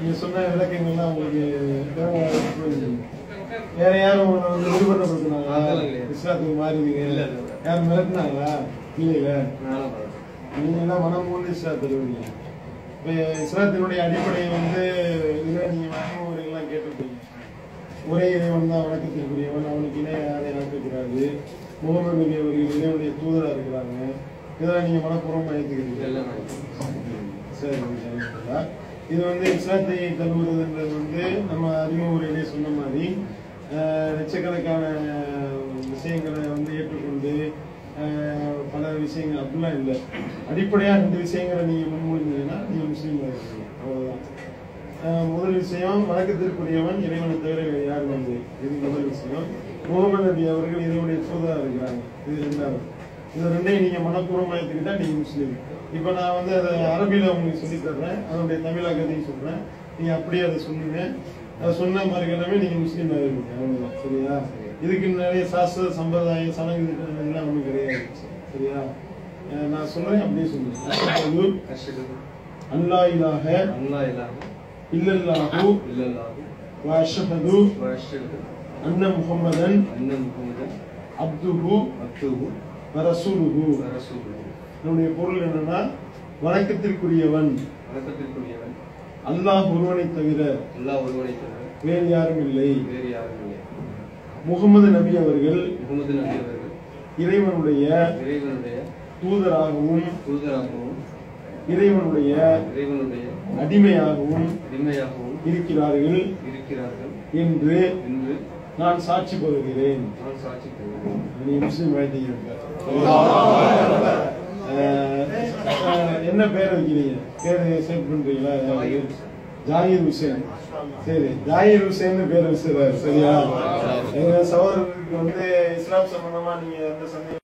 நீங்க சொன்ன விளக்கங்கள்லாம் உங்களுக்கு. வேற யாரும் உங்களை வந்து விடுபட்டப்படுத்தினாங்களா? இஸ்லாத்துக்கு மாறினீங்க. யாரும் மிரட்டினாங்களா? இல்லையில நீங்க எல்லாம் மனம் மூன்று இஸ்லாத்துக்கு வருவீங்க? இப்ப இஸ்லாத்தினுடைய அடிப்படை வந்து இதுல நீங்க வழிமுறைகள்லாம் கேட்டிருப்பீங்க. ஒரே இறைவன் தான் வணக்கத்திற்குரியவன். அவனுக்கு இணை யாரை நடக்கக்கூடாது முகமது நபி அவர்கள் இறைவனுடைய தூதரா இருக்கிறாங்க. இதெல்லாம் நீங்க மனப்பூர்வமா ஏத்துக்கிறீங்க. சரி. இது வந்து இஸ்லாத்தை தழுவுறதுன்றது வந்து நம்ம அறிமுறையிலே சொன்ன மாதிரி லட்சக்கணக்கான விஷயங்களை வந்து ஏற்றுக்கொண்டு பல விஷயங்கள் அப்படிலாம் இல்லை. அடிப்படையா ரெண்டு விஷயங்களை நீங்க முன்மொழிந்தீங்கன்னா நீங்க முஸ்லீம் இருக்கீங்க அவ்வளவுதான். அஹ், முதல் விஷயம் வணக்கத்திற்குரியவன் இறைவனை தவிர வேறு யாரும் வந்து? இது முதல் விஷயம். முகமது நபி அவர்கள் இறைவனுடைய தூதரா இருக்கிறாங்க. இது ரெண்டாவது இது ரெண்டையும் நீங்க மனப்பூர்வமா எடுத்துக்கிட்டா நீங்க முஸ்லீம். இப்ப நான் வந்து அதை அரபியில உங்களுக்கு சொல்லி தர்றேன். அதனுடைய தமிழாக்கத்தையும் சொல்றேன். நீங்க அப்படியே அதை சொன்னீங்க அதை சொன்ன மாதிரி எல்லாமே நீங்க முஸ்லீம் ஆயிருவீங்க அவ்வளவுதான். சரியா? இதுக்கு நிறைய சாஸ்திர சம்பிரதாயம் சடங்கு எல்லாம் ஒண்ணும் கிடையாது. சரியா? நான் சொல்றேன் அப்படியே சொல்லுங்க. அஷ்ஹது அல்லா இலாஹ அல்லாஹ் இலாஹ இல்லல்லாஹு இல்லல்லாஹு வ அஷ்ஹது வ அஷ்ஹது அன்ன முஹம்மதன் அன்ன முஹம்மதன் அப்துஹு அப்துஹு வ ரசூலுஹு வ ரசூலுஹு என்னுடைய பொருள் என்னன்னா வணக்கத்திற்குரியவன். வணக்கத்திற்குரியவன். அல்லாஹ் ஒருவனை தவிர அல்லாஹ் ஒருவனை தவிர வேறு யாரும் இல்லை. வேறு யாரும் இல்லை. முகமது நபி அவர்கள் முகமது நபி அவர்கள் இறைவனுடைய இறைவனுடைய தூதராகவும் தூதராகவும் இறைவனுடைய இறைவனுடைய அடிமையாகவும் அடிமையாகவும் இருக்கிறார்கள் இருக்கிறார்கள் என்று என்று நான் சாட்சி நீ முஸ்லீம் என்ன பேர் வைக்கிறீங்க? பேர் செட் பண்றீங்களா? ஜாகிர். ஹுசேன். சரி ஜாகிர் ஹுசேன் பேர் வச்சுறாரு சரியா? எங்க சகோதரருக்கு வந்து இஸ்லாம் சம்பந்தமா நீங்க எந்த சந்தேகம்